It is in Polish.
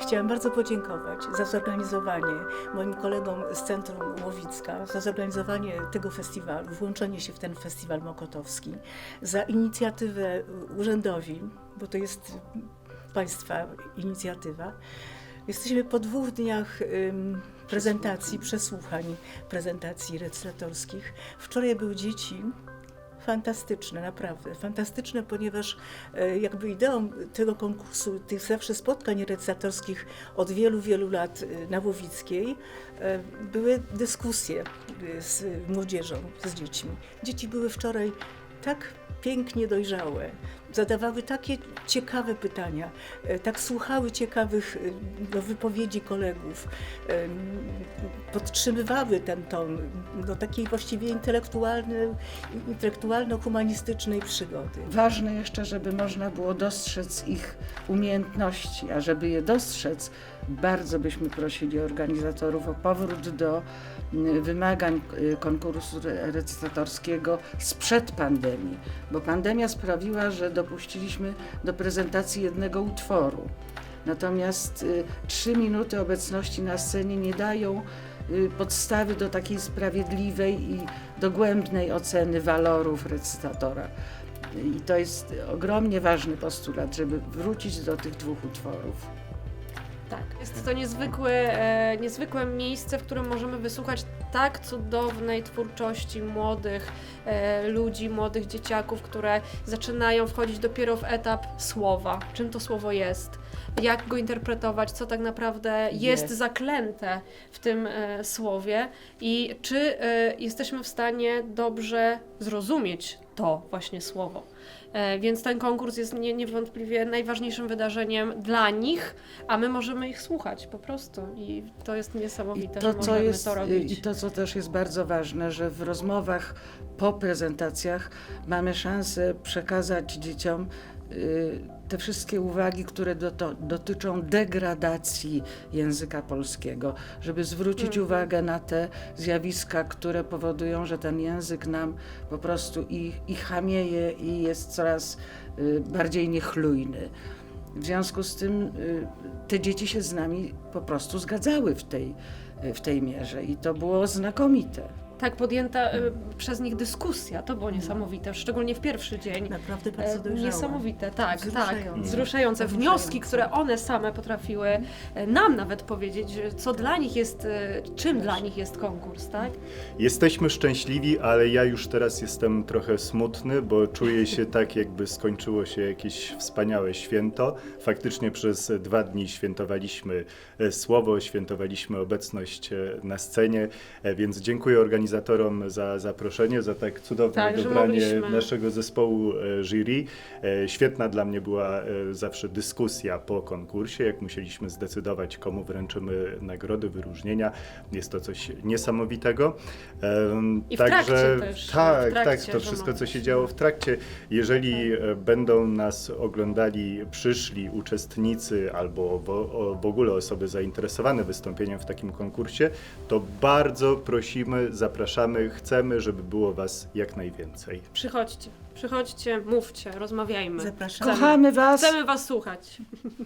Chciałam bardzo podziękować za zorganizowanie moim kolegom z Centrum Łowicka, za zorganizowanie tego festiwalu, włączenie się w ten festiwal mokotowski, za inicjatywę urzędowi, bo to jest Państwa inicjatywa. Jesteśmy po dwóch dniach prezentacji, przesłuchań prezentacji recytatorskich. Wczoraj były dzieci, fantastyczne, naprawdę. Fantastyczne, ponieważ e, jakby ideą tego konkursu, tych zawsze spotkań recytatorskich od wielu, wielu lat e, na Łowickiej e, były dyskusje z młodzieżą, z dziećmi. Dzieci były wczoraj tak pięknie dojrzałe, zadawały takie ciekawe pytania, e, tak słuchały ciekawych e, no, wypowiedzi kolegów, podtrzymywały ten ton no, takiej właściwie intelektualno-humanistycznej przygody. Ważne jeszcze, żeby można było dostrzec ich umiejętności, a żeby je dostrzec, bardzo byśmy prosili organizatorów o powrót do mm, wymagań y, konkursu re- recytatorskiego sprzed pandemii, bo pandemia sprawiła, że dopuściliśmy do prezentacji jednego utworu. Natomiast y, trzy minuty obecności na scenie nie dają y, podstawy do takiej sprawiedliwej i dogłębnej oceny walorów recytatora. I to jest ogromnie ważny postulat, żeby wrócić do tych dwóch utworów. Tak. Jest to niezwykłe, e, niezwykłe miejsce, w którym możemy wysłuchać tak cudownej twórczości młodych e, ludzi, młodych dzieciaków, które zaczynają wchodzić dopiero w etap słowa. Czym to słowo jest? Jak go interpretować? Co tak naprawdę jest, Jest. zaklęte w tym e, słowie? I czy e, jesteśmy w stanie dobrze zrozumieć to właśnie słowo? E, Więc ten konkurs jest nie, niewątpliwie najważniejszym wydarzeniem dla nich, a my możemy ich słuchać po prostu. I to jest I niesamowite, to, że możemy jest, to robić. I to, co też jest bardzo ważne, że w rozmowach po prezentacjach mamy szansę przekazać dzieciom te wszystkie uwagi, które doto, dotyczą degradacji języka polskiego, żeby zwrócić Mhm. uwagę na te zjawiska, które powodują, że ten język nam po prostu i, i chamieje i jest coraz y, bardziej niechlujny. W związku z tym y, te dzieci się z nami po prostu zgadzały w tej, w tej mierze i to było znakomite. Tak podjęta e, przez nich dyskusja, to było niesamowite, szczególnie w pierwszy dzień. Naprawdę E, bardzo dojrzałe. Niesamowite, tak, Wzruszające. tak. Wzruszające. Wnioski, które one same potrafiły e, nam nawet powiedzieć, co dla nich jest, czym dla nich jest konkurs, tak? Jesteśmy szczęśliwi, ale ja już teraz jestem trochę smutny, bo czuję się tak, jakby skończyło się jakieś wspaniałe święto. Faktycznie przez dwa dni świętowaliśmy słowo, świętowaliśmy obecność na scenie, więc dziękuję organizatorom za zaproszenie, za tak cudowne Tak, mogliśmy. naszego zespołu e, jury. E, Świetna dla mnie była e, zawsze dyskusja po konkursie, jak musieliśmy zdecydować, komu wręczymy nagrody, wyróżnienia. Jest to coś niesamowitego. I w trakcie też, Tak, tak, to wszystko, co się działo w trakcie. Jeżeli e, będą nas oglądali przyszli uczestnicy albo w, ogóle osoby zainteresowane wystąpieniem w takim konkursie, to bardzo prosimy, zapraszamy, chcemy, żeby było Was jak najwięcej. Przychodźcie, przychodźcie, mówcie, rozmawiajmy. Zapraszamy. Kochamy Was! Chcemy was słuchać.